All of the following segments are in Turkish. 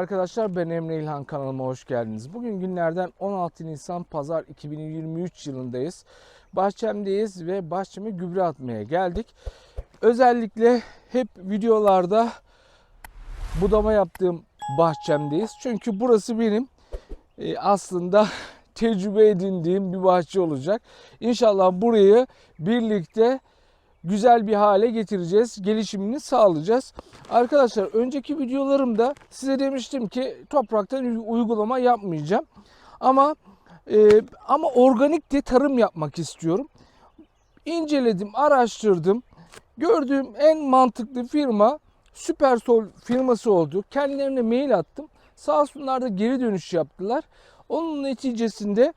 Arkadaşlar ben Emre İlhan kanalıma hoş geldiniz. Bugün günlerden 16 Nisan Pazar 2023 yılındayız. Bahçemdeyiz ve bahçeme gübre atmaya geldik. Özellikle hep videolarda budama yaptığım bahçemdeyiz. Çünkü burası benim e, aslında tecrübe edindiğim bir bahçe olacak. İnşallah burayı birlikte güzel bir hale getireceğiz. Gelişimini sağlayacağız. Arkadaşlar önceki videolarımda size demiştim ki topraktan uygulama yapmayacağım. Ama e, ama organik de tarım yapmak istiyorum. İnceledim, araştırdım. Gördüğüm en mantıklı firma Süpersol firması oldu. Kendilerine mail attım. Sağ olsunlar da geri dönüş yaptılar. Onun neticesinde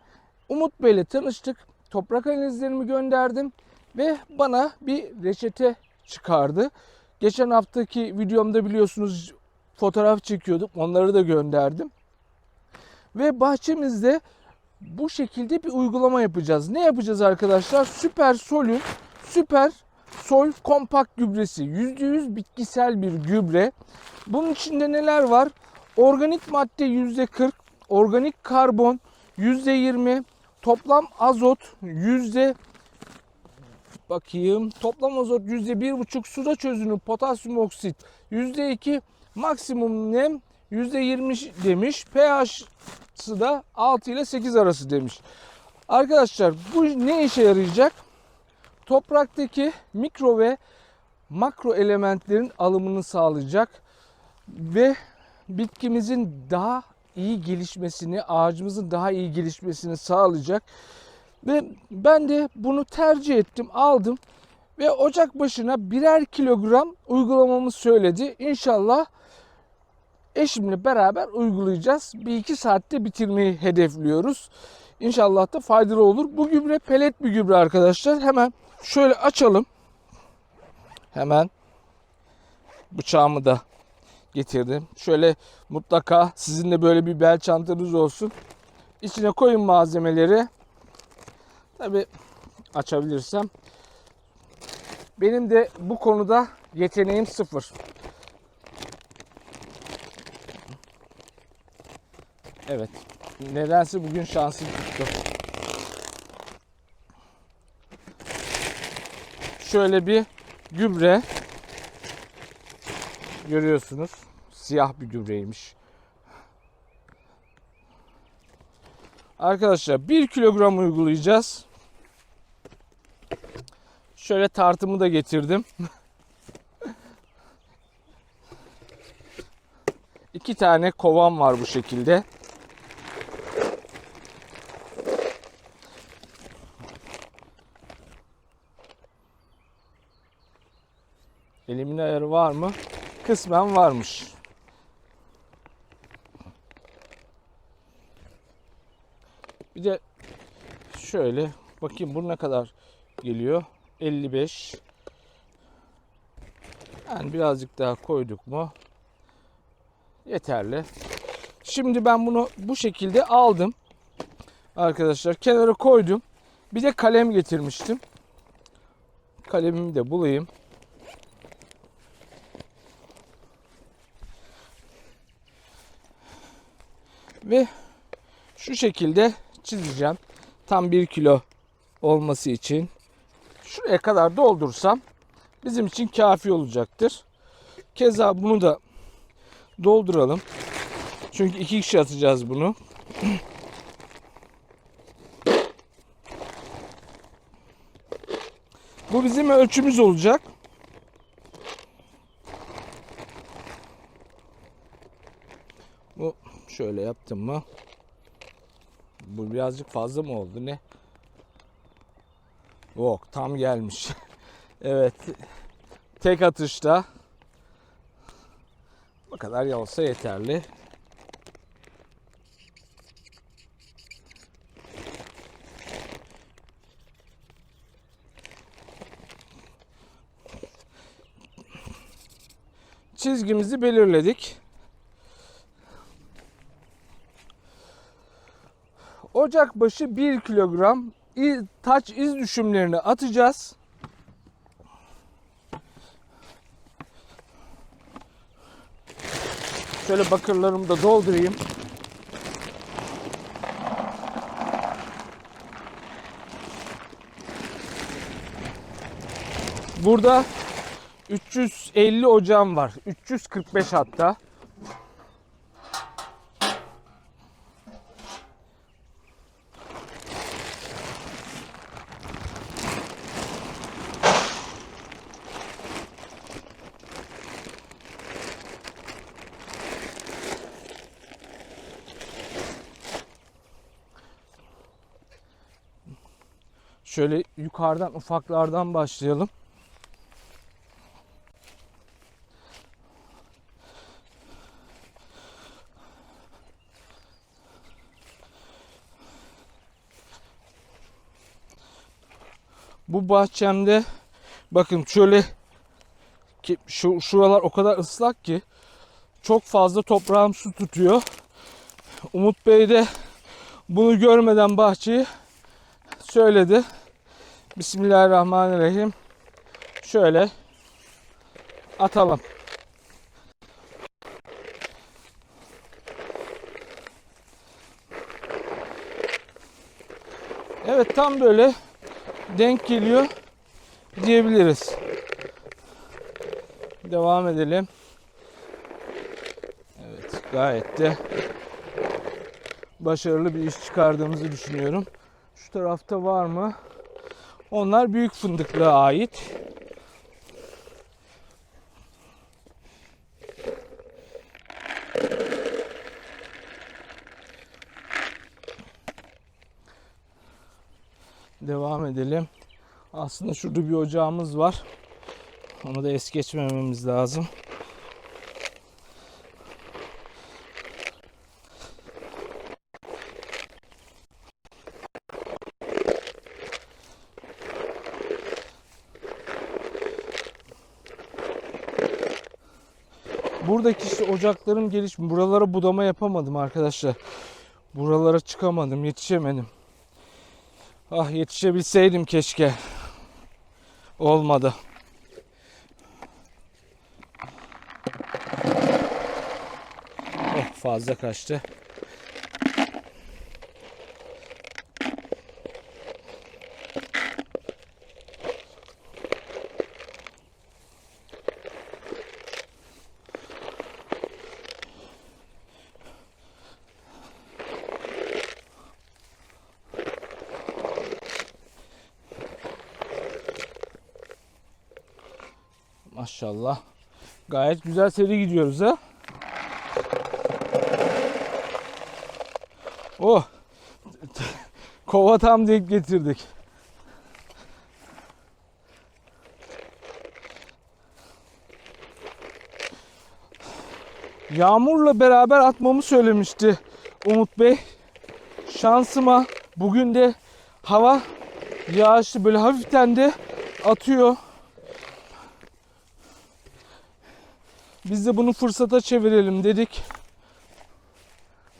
Umut Bey ile tanıştık. Toprak analizlerimi gönderdim ve bana bir reçete çıkardı. Geçen haftaki videomda biliyorsunuz fotoğraf çekiyordum. Onları da gönderdim. Ve bahçemizde bu şekilde bir uygulama yapacağız. Ne yapacağız arkadaşlar? Süper Sol'ün Süper Sol kompakt gübresi. %100 bitkisel bir gübre. Bunun içinde neler var? Organik madde %40, organik karbon %20, toplam azot %20 bakayım. Toplam azot %1,5 suda çözünür potasyum oksit %2 maksimum nem %20 demiş. pH'sı da 6 ile 8 arası demiş. Arkadaşlar bu ne işe yarayacak? Topraktaki mikro ve makro elementlerin alımını sağlayacak ve bitkimizin daha iyi gelişmesini, ağacımızın daha iyi gelişmesini sağlayacak. Ve ben de bunu tercih ettim, aldım ve ocak başına birer kilogram uygulamamı söyledi. İnşallah eşimle beraber uygulayacağız. Bir iki saatte bitirmeyi hedefliyoruz. İnşallah da faydalı olur. Bu gübre pelet bir gübre arkadaşlar. Hemen şöyle açalım. Hemen bıçağımı da getirdim. Şöyle mutlaka sizin de böyle bir bel çantanız olsun. İçine koyun malzemeleri. Tabi açabilirsem. Benim de bu konuda yeteneğim sıfır. Evet. Nedense bugün şansım tuttu. Şöyle bir gübre görüyorsunuz. Siyah bir gübreymiş. Arkadaşlar 1 kilogram uygulayacağız. Şöyle tartımı da getirdim. İki tane kovan var bu şekilde. Elimin ayarı var mı? Kısmen varmış. Bir de şöyle bakayım bu ne kadar geliyor? 55. Yani birazcık daha koyduk mu? Yeterli. Şimdi ben bunu bu şekilde aldım. Arkadaşlar kenara koydum. Bir de kalem getirmiştim. Kalemimi de bulayım. Ve şu şekilde çizeceğim. Tam 1 kilo olması için. Şuraya kadar doldursam bizim için kafi olacaktır. Keza bunu da dolduralım. Çünkü iki kişi atacağız bunu. Bu bizim ölçümüz olacak. Bu şöyle yaptım mı? Bu birazcık fazla mı oldu ne? Yok tam gelmiş. evet. Tek atışta. Bu kadar olsa yeterli. Çizgimizi belirledik. Ocak başı 1 kilogram taç iz düşümlerini atacağız. Şöyle bakırlarımı da doldurayım. Burada 350 ocağım var. 345 hatta. Şöyle yukarıdan ufaklardan başlayalım. Bu bahçemde bakın şöyle şu şuralar o kadar ıslak ki çok fazla toprağım su tutuyor. Umut Bey de bunu görmeden bahçeyi söyledi. Bismillahirrahmanirrahim. Şöyle atalım. Evet tam böyle denk geliyor diyebiliriz. Devam edelim. Evet gayet de başarılı bir iş çıkardığımızı düşünüyorum. Şu tarafta var mı? Onlar büyük fındıklığa ait. Devam edelim. Aslında şurada bir ocağımız var. Onu da es geçmememiz lazım. Buradaki işte ocaklarım geliş. Buralara budama yapamadım arkadaşlar. Buralara çıkamadım, yetişemedim. Ah yetişebilseydim keşke. Olmadı. Oh fazla kaçtı. Maşallah. Gayet güzel seri gidiyoruz ha. Oh. Kova tam denk getirdik. Yağmurla beraber atmamı söylemişti Umut Bey. Şansıma bugün de hava yağışlı böyle hafiften de atıyor. Biz de bunu fırsata çevirelim dedik.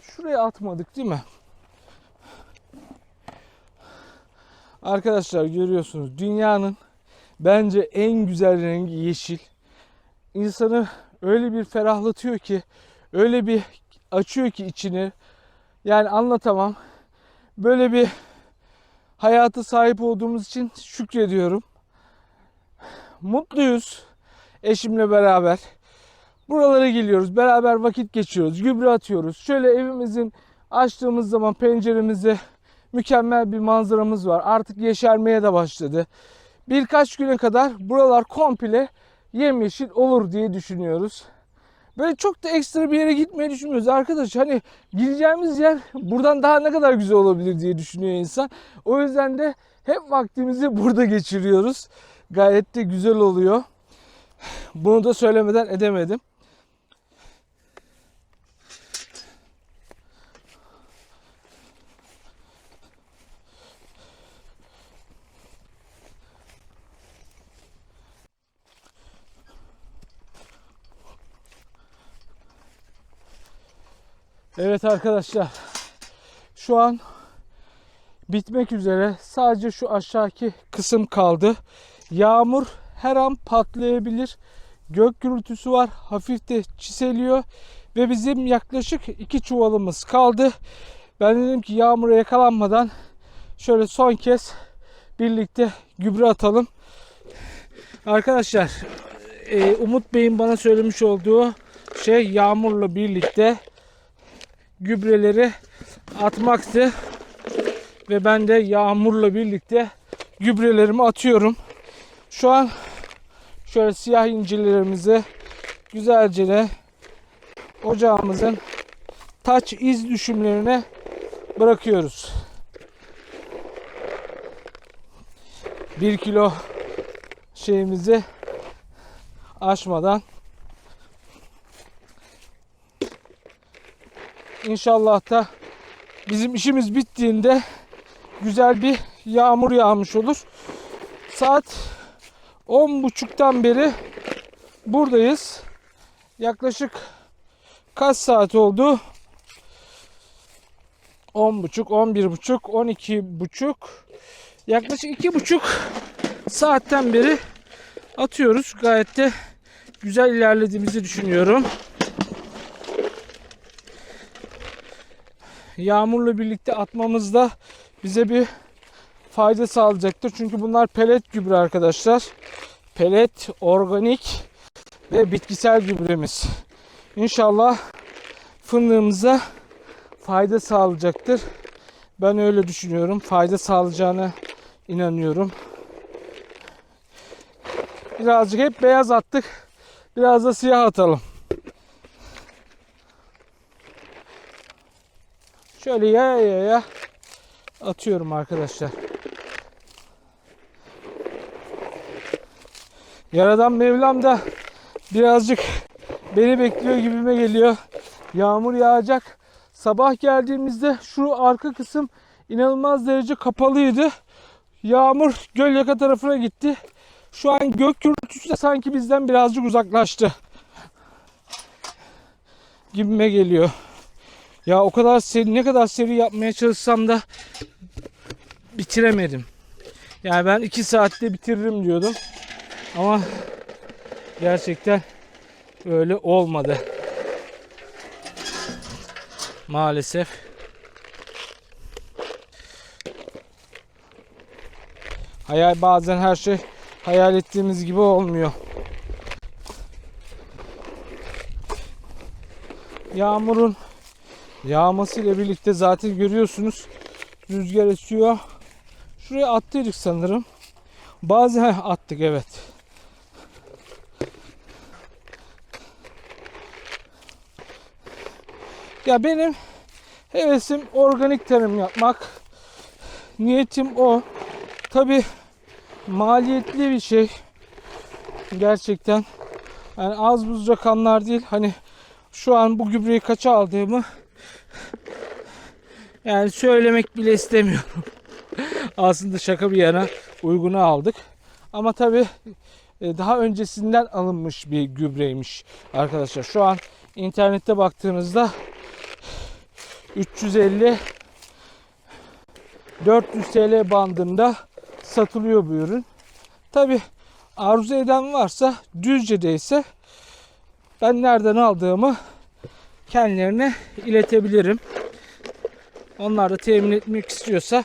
Şuraya atmadık değil mi? Arkadaşlar görüyorsunuz dünyanın bence en güzel rengi yeşil. İnsanı öyle bir ferahlatıyor ki, öyle bir açıyor ki içini. Yani anlatamam. Böyle bir hayata sahip olduğumuz için şükrediyorum. Mutluyuz eşimle beraber. Buralara geliyoruz. Beraber vakit geçiriyoruz. Gübre atıyoruz. Şöyle evimizin açtığımız zaman penceremizde mükemmel bir manzaramız var. Artık yeşermeye de başladı. Birkaç güne kadar buralar komple yemyeşil olur diye düşünüyoruz. Böyle çok da ekstra bir yere gitmeyi düşünmüyoruz arkadaş. Hani gideceğimiz yer buradan daha ne kadar güzel olabilir diye düşünüyor insan. O yüzden de hep vaktimizi burada geçiriyoruz. Gayet de güzel oluyor. Bunu da söylemeden edemedim. Evet arkadaşlar. Şu an bitmek üzere. Sadece şu aşağıki kısım kaldı. Yağmur her an patlayabilir. Gök gürültüsü var. Hafif de çiseliyor. Ve bizim yaklaşık iki çuvalımız kaldı. Ben dedim ki yağmura yakalanmadan şöyle son kez birlikte gübre atalım. Arkadaşlar e, Umut Bey'in bana söylemiş olduğu şey yağmurla birlikte gübreleri atmaktı. Ve ben de yağmurla birlikte gübrelerimi atıyorum. Şu an şöyle siyah incirlerimizi güzelce de ocağımızın taç iz düşümlerine bırakıyoruz. 1 kilo şeyimizi aşmadan İnşallah da bizim işimiz bittiğinde güzel bir yağmur yağmış olur. Saat 10.30'dan beri buradayız. Yaklaşık kaç saat oldu? 10.30, 11.30, 12.30 yaklaşık 2.5 saatten beri atıyoruz. Gayet de güzel ilerlediğimizi düşünüyorum. Yağmurla birlikte atmamız da bize bir fayda sağlayacaktır. Çünkü bunlar pelet gübre arkadaşlar. Pelet, organik ve bitkisel gübremiz. İnşallah fındığımıza fayda sağlayacaktır. Ben öyle düşünüyorum. Fayda sağlayacağına inanıyorum. Birazcık hep beyaz attık. Biraz da siyah atalım. Şöyle yaya yaya atıyorum arkadaşlar. Yaradan Mevlam da birazcık beni bekliyor gibime geliyor. Yağmur yağacak. Sabah geldiğimizde şu arka kısım inanılmaz derece kapalıydı. Yağmur Gölyaka tarafına gitti. Şu an gök gürültüsü de sanki bizden birazcık uzaklaştı. Gibime geliyor. Ya o kadar seri, ne kadar seri yapmaya çalışsam da bitiremedim. Yani ben iki saatte bitiririm diyordum. Ama gerçekten öyle olmadı. Maalesef. Hayal bazen her şey hayal ettiğimiz gibi olmuyor. Yağmurun yağmasıyla birlikte zaten görüyorsunuz rüzgar esiyor. Şuraya attıydık sanırım. Bazen heh, attık evet. Ya benim hevesim organik tarım yapmak. Niyetim o. Tabi maliyetli bir şey. Gerçekten. Yani az buz rakamlar değil. Hani şu an bu gübreyi kaça aldığımı yani söylemek bile istemiyorum. Aslında şaka bir yana uyguna aldık. Ama tabi daha öncesinden alınmış bir gübreymiş arkadaşlar. Şu an internette baktığınızda 350 400 TL bandında satılıyor bu ürün. Tabi arzu eden varsa Düzce'de ise ben nereden aldığımı kendilerine iletebilirim. Onlar da temin etmek istiyorsa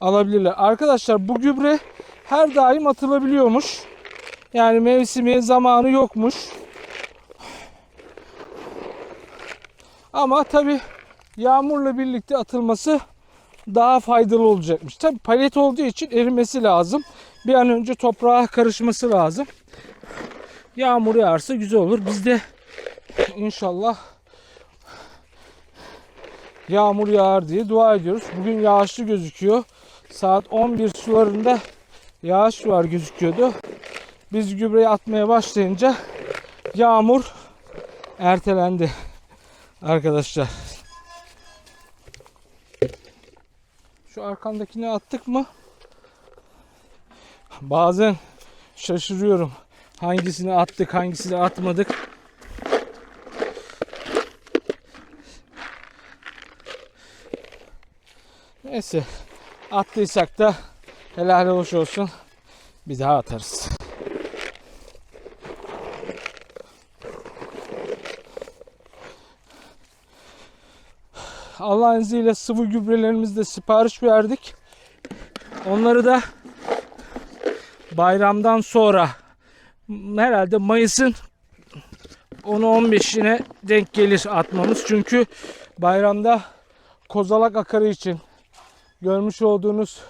alabilirler. Arkadaşlar bu gübre her daim atılabiliyormuş. Yani mevsimi, zamanı yokmuş. Ama tabi yağmurla birlikte atılması daha faydalı olacakmış. Tabi palet olduğu için erimesi lazım. Bir an önce toprağa karışması lazım. Yağmur yağarsa güzel olur. Biz de inşallah yağmur yağar diye dua ediyoruz. Bugün yağışlı gözüküyor. Saat 11 sularında yağış var gözüküyordu. Biz gübreyi atmaya başlayınca yağmur ertelendi arkadaşlar. Şu arkandakini attık mı? Bazen şaşırıyorum. Hangisini attık, hangisini atmadık. Neyse. Attıysak da helal hoş olsun. Bir daha atarız. Allah'ın izniyle sıvı gübrelerimizi de sipariş verdik. Onları da bayramdan sonra herhalde Mayıs'ın 10'u 15'ine denk gelir atmamız. Çünkü bayramda kozalak akarı için görmüş olduğunuz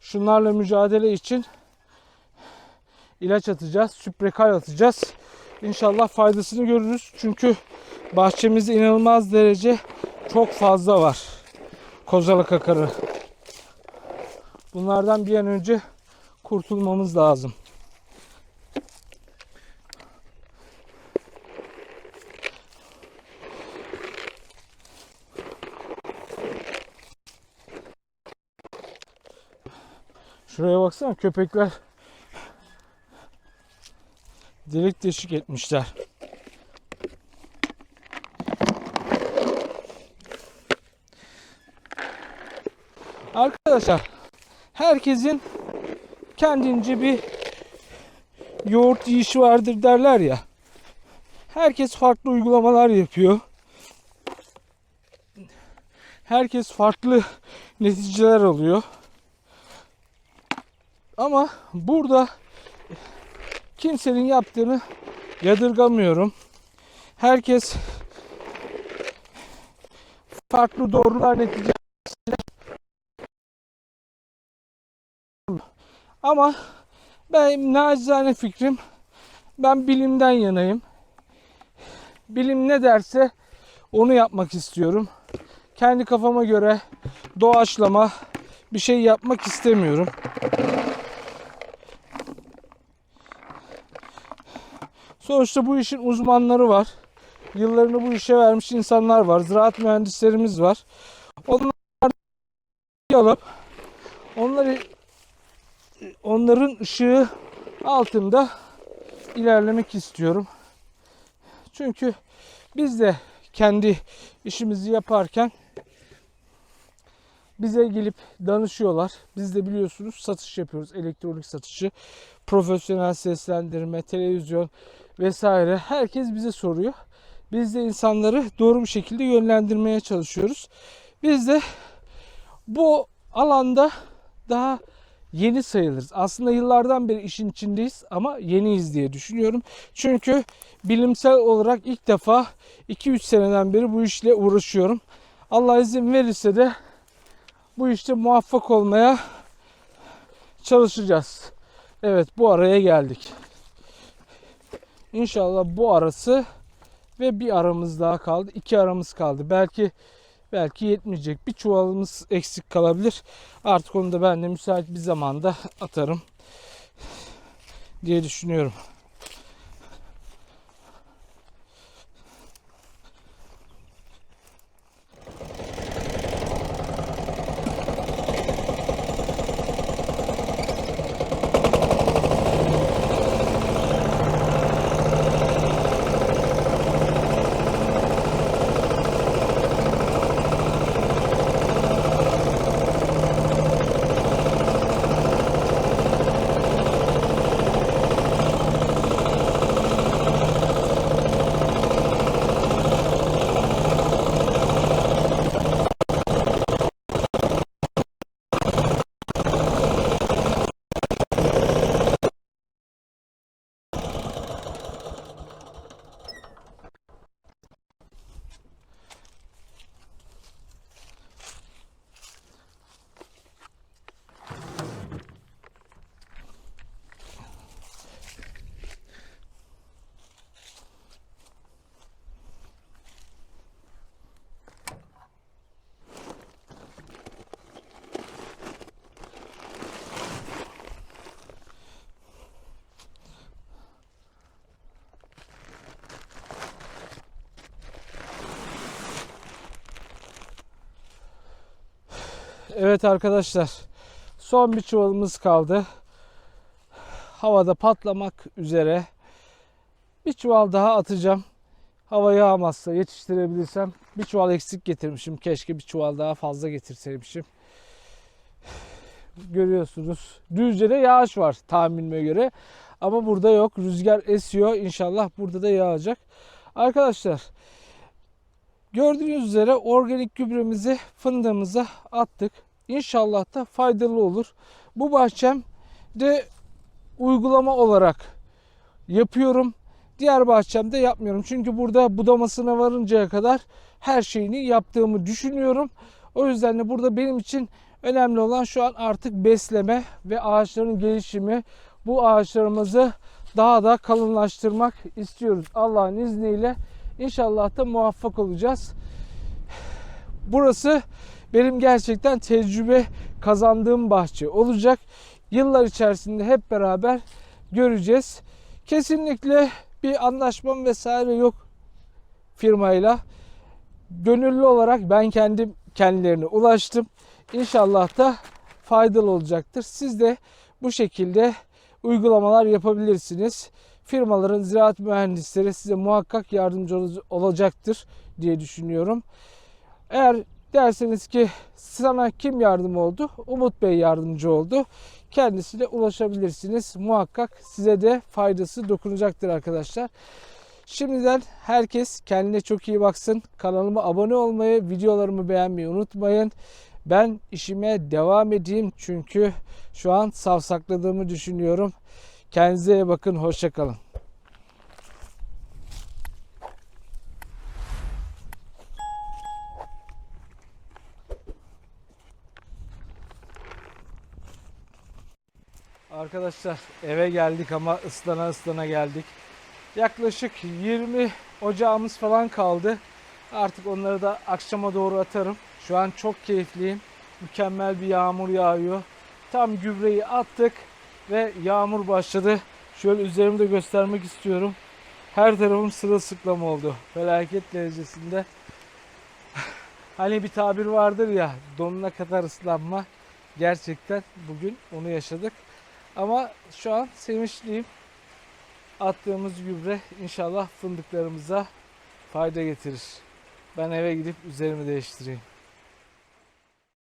şunlarla mücadele için ilaç atacağız. Süprekal atacağız. İnşallah faydasını görürüz. Çünkü bahçemizde inanılmaz derece çok fazla var. Kozalak akarı. Bunlardan bir an önce kurtulmamız lazım. Şuraya baksana köpekler delik deşik etmişler. Arkadaşlar herkesin kendince bir yoğurt yiyişi vardır derler ya. Herkes farklı uygulamalar yapıyor. Herkes farklı neticeler alıyor. Ama burada kimsenin yaptığını yadırgamıyorum. Herkes farklı doğrular netice ama ben nacizane fikrim ben bilimden yanayım. Bilim ne derse onu yapmak istiyorum. Kendi kafama göre doğaçlama bir şey yapmak istemiyorum. Sonuçta bu işin uzmanları var. Yıllarını bu işe vermiş insanlar var. Ziraat mühendislerimiz var. Onlar alıp onları onların ışığı altında ilerlemek istiyorum. Çünkü biz de kendi işimizi yaparken bize gelip danışıyorlar. Biz de biliyorsunuz satış yapıyoruz. Elektronik satışı, profesyonel seslendirme, televizyon vesaire. Herkes bize soruyor. Biz de insanları doğru bir şekilde yönlendirmeye çalışıyoruz. Biz de bu alanda daha yeni sayılırız. Aslında yıllardan beri işin içindeyiz ama yeniyiz diye düşünüyorum. Çünkü bilimsel olarak ilk defa 2-3 seneden beri bu işle uğraşıyorum. Allah izin verirse de bu işte muvaffak olmaya çalışacağız. Evet bu araya geldik. İnşallah bu arası ve bir aramız daha kaldı. İki aramız kaldı. Belki belki yetmeyecek. Bir çuvalımız eksik kalabilir. Artık onu da ben de müsait bir zamanda atarım diye düşünüyorum. Evet arkadaşlar. Son bir çuvalımız kaldı. Havada patlamak üzere. Bir çuval daha atacağım. Hava yağmazsa yetiştirebilirsem. Bir çuval eksik getirmişim. Keşke bir çuval daha fazla getirseymişim. Görüyorsunuz. Düzce'de yağış var tahminime göre. Ama burada yok. Rüzgar esiyor. İnşallah burada da yağacak. Arkadaşlar Gördüğünüz üzere organik gübremizi fındığımıza attık. İnşallah da faydalı olur. Bu bahçem de uygulama olarak yapıyorum. Diğer bahçemde yapmıyorum. Çünkü burada budamasına varıncaya kadar her şeyini yaptığımı düşünüyorum. O yüzden de burada benim için önemli olan şu an artık besleme ve ağaçların gelişimi. Bu ağaçlarımızı daha da kalınlaştırmak istiyoruz. Allah'ın izniyle inşallah da muvaffak olacağız. Burası benim gerçekten tecrübe kazandığım bahçe olacak. Yıllar içerisinde hep beraber göreceğiz. Kesinlikle bir anlaşmam vesaire yok firmayla. Gönüllü olarak ben kendim kendilerine ulaştım. İnşallah da faydalı olacaktır. Siz de bu şekilde uygulamalar yapabilirsiniz. Firmaların ziraat mühendisleri size muhakkak yardımcı ol- olacaktır diye düşünüyorum. Eğer derseniz ki sana kim yardım oldu? Umut Bey yardımcı oldu. Kendisine ulaşabilirsiniz. Muhakkak size de faydası dokunacaktır arkadaşlar. Şimdiden herkes kendine çok iyi baksın. Kanalıma abone olmayı, videolarımı beğenmeyi unutmayın. Ben işime devam edeyim çünkü şu an savsakladığımı düşünüyorum. Kendinize iyi bakın. Hoşçakalın. Arkadaşlar eve geldik ama ıslana ıslana geldik. Yaklaşık 20 ocağımız falan kaldı. Artık onları da akşama doğru atarım. Şu an çok keyifliyim. Mükemmel bir yağmur yağıyor. Tam gübreyi attık ve yağmur başladı. Şöyle üzerimi de göstermek istiyorum. Her tarafım sırılsıklam oldu. Felaket derecesinde. hani bir tabir vardır ya donuna kadar ıslanma. Gerçekten bugün onu yaşadık. Ama şu an sevinçliyim. Attığımız gübre inşallah fındıklarımıza fayda getirir. Ben eve gidip üzerimi değiştireyim.